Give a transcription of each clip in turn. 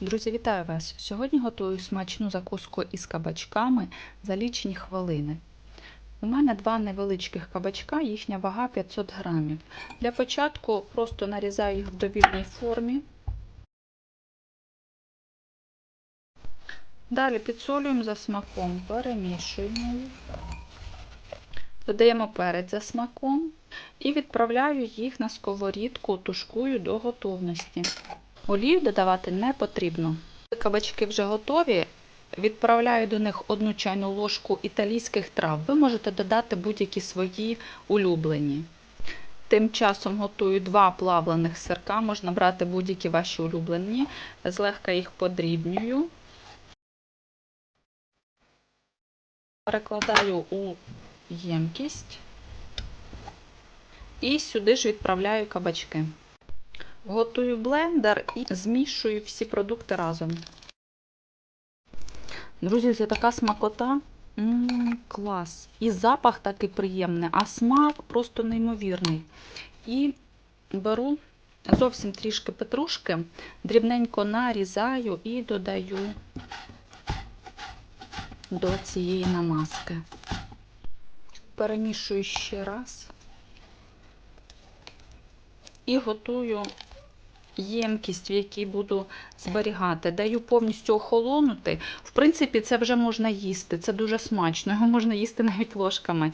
Друзі, вітаю вас! Сьогодні готую смачну закуску із кабачками за лічені хвилини. У мене два невеличких кабачка, їхня вага 500 грамів. Для початку просто нарізаю їх в довільній формі. Далі підсолюємо за смаком, перемішуємо їх. Додаємо перець за смаком і відправляю їх на сковорідку, тушкую до готовності. Олію додавати не потрібно. Кабачки вже готові. Відправляю до них одну чайну ложку італійських трав. Ви можете додати будь-які свої улюблені. Тим часом готую два плавлених сирка, можна брати будь-які ваші улюблені. Злегка їх подрібнюю. Перекладаю у ємкість і сюди ж відправляю кабачки. Готую блендер і змішую всі продукти разом. Друзі, це така смакота. М-м, клас. І запах такий приємний, а смак просто неймовірний. І беру зовсім трішки петрушки, дрібненько нарізаю і додаю до цієї намазки. Перемішую ще раз і готую ємкість, в якій буду зберігати. Даю повністю охолонути. В принципі, це вже можна їсти, це дуже смачно, його можна їсти навіть ложками.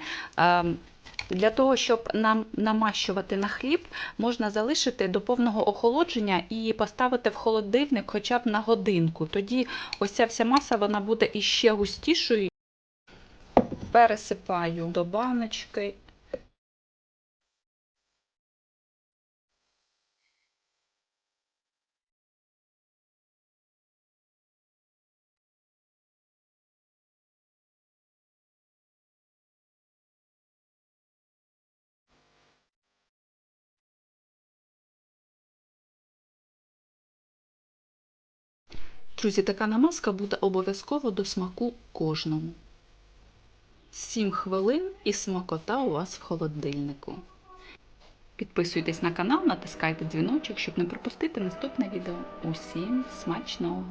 Для того, щоб нам намащувати на хліб, можна залишити до повного охолодження і поставити в холодильник хоча б на годинку. Тоді ось ця вся маса вона буде іще густішою. Пересипаю до баночки. Друзі, така намазка буде обов'язково до смаку кожному. 7 хвилин і смакота у вас в холодильнику. Підписуйтесь на канал, натискайте дзвіночок, щоб не пропустити наступне відео. Усім смачного!